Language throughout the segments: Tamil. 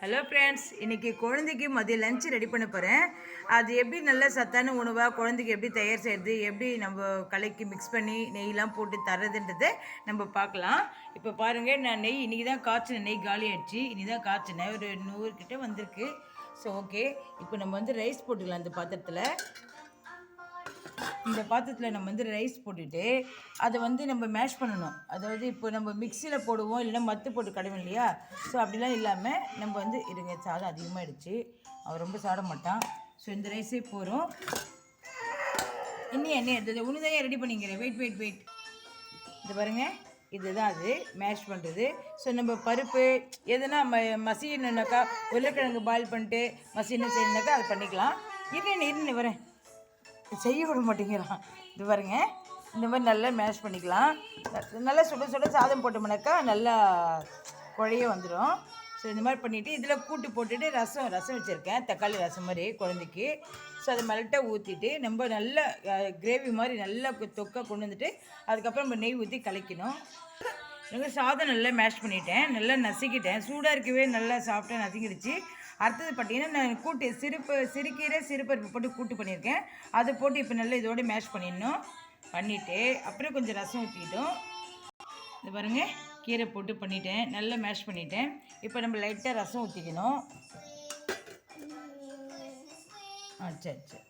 ஹலோ ஃப்ரெண்ட்ஸ் இன்றைக்கி குழந்தைக்கு மதிய லஞ்ச் ரெடி பண்ண போகிறேன் அது எப்படி நல்ல சத்தான உணவாக குழந்தைக்கு எப்படி தயார் செய்கிறது எப்படி நம்ம கலைக்கு மிக்ஸ் பண்ணி நெய்லாம் போட்டு தர்றதுன்றதை நம்ம பார்க்கலாம். இப்போ பாருங்கள் நான் நெய் இன்றைக்கி தான் காய்ச்சின நெய் காலி ஆயிடுச்சு. இனி தான் காய்ச்சினேன். ஒரு நூறு கிட்டே வந்திருக்கு. ஸோ ஓகே இப்போ நம்ம வந்து ரைஸ் போட்டுக்கலாம் இந்த பாத்திரத்தில். இந்த பாத்திரத்தில் நம்ம வந்து ரைஸ் போட்டுட்டு அதை வந்து நம்ம மேஷ் பண்ணணும். அதாவது இப்போ நம்ம மிக்சியில் போடுவோம் இல்லைன்னா மத்து போட்டு கடைவோம் இல்லையா? ஸோ அப்படிலாம் இல்லாமல் நம்ம வந்து இருங்க சாதம் அதிகமாகிடுச்சு அவன் ரொம்ப சாட மாட்டான். ஸோ இந்த ரைஸே போகிறோம் இன்னும் என்ன எடுத்தது ஒன்று தான் ரெடி பண்ணிக்கிறேன். வெயிட் வெயிட் வெயிட் இது பாருங்க. இதுதான் அது. மேஷ் பண்ணுறது ஸோ நம்ம பருப்பு எதுனா ம மசியணுன்னாக்கா உருளைக்கிழங்கு பாயில் பண்ணிட்டு மசியணும் செய்யணுனாக்கா அது பண்ணிக்கலாம். இருங்க இருங்க வரேன். செய்ய விட மாட்டேங்கிறான் இது பாருங்க இந்த மாதிரி நல்லா மேஷ் பண்ணிக்கலாம். நல்லா சுட சுட சாதம் போட்டோம்னாக்கா நல்லா குழைய வந்துடும் ஸோ இந்த மாதிரி பண்ணிவிட்டு இதில் கூட்டு போட்டுட்டு ரசம் ரசம் வச்சுருக்கேன். தக்காளி ரசம் மாதிரி குழந்தைக்கு. ஸோ அதை மெல்ட்டாக ஊற்றிட்டு நம்ம நல்ல கிரேவி மாதிரி நல்லா தொக்கை கொண்டு வந்துட்டு அதுக்கப்புறம் நம்ம நெய் ஊற்றி கலக்கணும். எனக்கு சாதம் நல்லா மேஷ் பண்ணிட்டேன். நல்லா நசுக்கிட்டேன். சூடாக இருக்கவே நல்லா சாப்பிட்டா நசுங்கிடுச்சு. அடுத்தது பார்த்தீங்கன்னா நான் கூட்டு சிறுப்பு சிறுக்கீரை சிறுபருப்பு போட்டு கூட்டு பண்ணியிருக்கேன். அதை போட்டு இப்போ நல்லா இதோட மேஷ் பண்ணிடணும். பண்ணிவிட்டு அப்புறம் கொஞ்சம் ரசம் ஊற்றிட்டோம் இது பாருங்கள் கீரை போட்டு பண்ணிட்டேன். நல்லா மேஷ் பண்ணிட்டேன். இப்போ நம்ம லைட்டாக ரசம் ஊற்றிக்கணும் ஆ சரி சரி.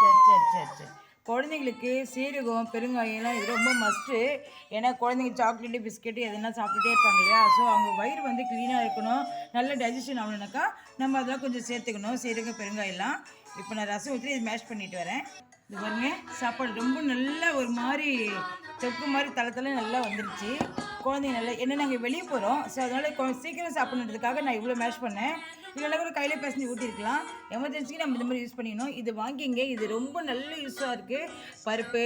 சரி சரி சரி சரி. குழந்தைங்களுக்கு சீரகம் பெருங்காயம்லாம் இது ரொம்ப மஸ்ட்டு ஏன்னா குழந்தைங்க சாக்லேட்டு பிஸ்கெட்டு எதுனா சாப்பிட்டுட்டே இருப்பாங்க இல்லையா? ஸோ அவங்க வயிறு வந்து க்ளீனாக இருக்கணும். நல்ல டைஜஷன் ஆகணுனாக்கா நம்ம அதெல்லாம் கொஞ்சம் சேர்த்துக்கணும். சீரகம் பெருங்காயெல்லாம் இப்போ நான் ரசம் ஊற்றி இது மேஷ் பண்ணிட்டு வரேன். இது பாருங்க சாப்பாடு ரொம்ப நல்லா ஒரு மாதிரி தொப்பு மாதிரி தலை தலை நல்லா வந்துருச்சு. குழந்தைங்க நல்லா என்ன நாங்கள் வெளியே போகிறோம் ஸோ அதனால் கொஞ்சம் சீக்கிரம் சாப்பிட்ணுன்றதுக்காக நான் இவ்வளோ மேஷ் பண்ணேன். இல்லைனா கூட கையில் பேசஞ்சு ஊற்றிருக்கலாம் எமர்ஜென்சிக்கு நம்ம இந்த மாதிரி யூஸ் பண்ணிக்கணும் இது வாங்கிங்க. இது ரொம்ப நல்ல யூஸாக இருக்குது பருப்பு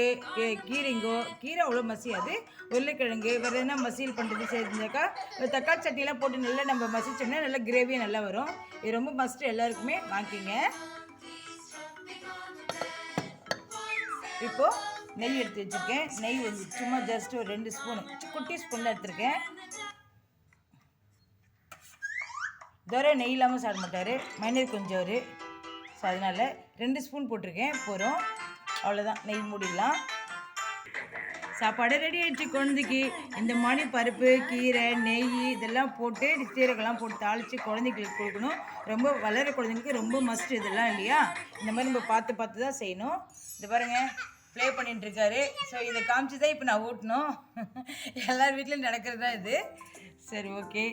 கீரைங்கோ கீரை அவ்வளோ மசியாது. உருளைக்கிழங்கு வேறு எதனா மசியல் பண்ணுறது செஞ்சாக்கா தக்காளி சட்னிலாம் போட்டு நல்லா நம்ம மசிச்சோம்னா நல்லா கிரேவியாக நல்லா வரும். இது ரொம்ப மஸ்ட்டு எல்லாருக்குமே. வாங்கிக்கிங்க இப்போது நெய் எடுத்து வச்சுருக்கேன். நெய் வந்து சும்மா ஜஸ்ட் ஒரு ரெண்டு ஸ்பூன் குட்டி ஸ்பூனில் எடுத்திருக்கேன். துரை நெய் இல்லாமல் சாப்பிட மாட்டார். மைனர் கொஞ்சம் ஒரு ஸோ அதனால் ரெண்டு ஸ்பூன் போட்டிருக்கேன். போகிறோம் அவ்வளோதான் நெய் மூடிடலாம். சாப்பாடு ரெடி ஆகிடுச்சு குழந்தைக்கு. இந்த மாதிரி பருப்பு கீரை நெய் இதெல்லாம் போட்டு சீரகெல்லாம் போட்டு தாளித்து குழந்தைங்களுக்கு கொடுக்கணும். ரொம்ப வளர குழந்தைங்களுக்கு ரொம்ப மஸ்ட் இதெல்லாம் இல்லையா? இந்த மாதிரி நம்ம பார்த்து பார்த்து தான் செய்யணும். இது பாருங்கள் ப்ளே பண்ணிட்டு இருக்காரு ஸோ இதை காமிச்சு தான் இப்போ நான் ஊட்டணும். எல்லார் வீட்லையும் நடக்கிறது தான் இது. சரி ஓகே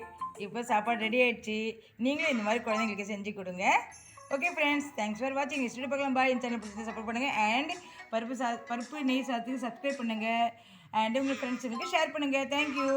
இப்போ சாப்பாடு ரெடி ஆயிடுச்சு. நீங்களும் இந்த மாதிரி குழந்தைங்களுக்கு செஞ்சு கொடுங்க. ஓகே ஃப்ரெண்ட்ஸ் தேங்க்ஸ் ஃபார் வாட்சிங் ஸ்டுடியோ பார்க்கலாம். பாய் சேனல் பிடிச்சி சப்போர்ட் பண்ணுங்கள் அண்ட் பருப்பு சா பருப்பு நெய் சாத்துக்கு சப்ஸ்கிரைப் பண்ணுங்கள் அண்ட் உங்கள் ஃப்ரெண்ட்ஸுங்களுக்கு ஷேர் பண்ணுங்கள் தேங்க்யூ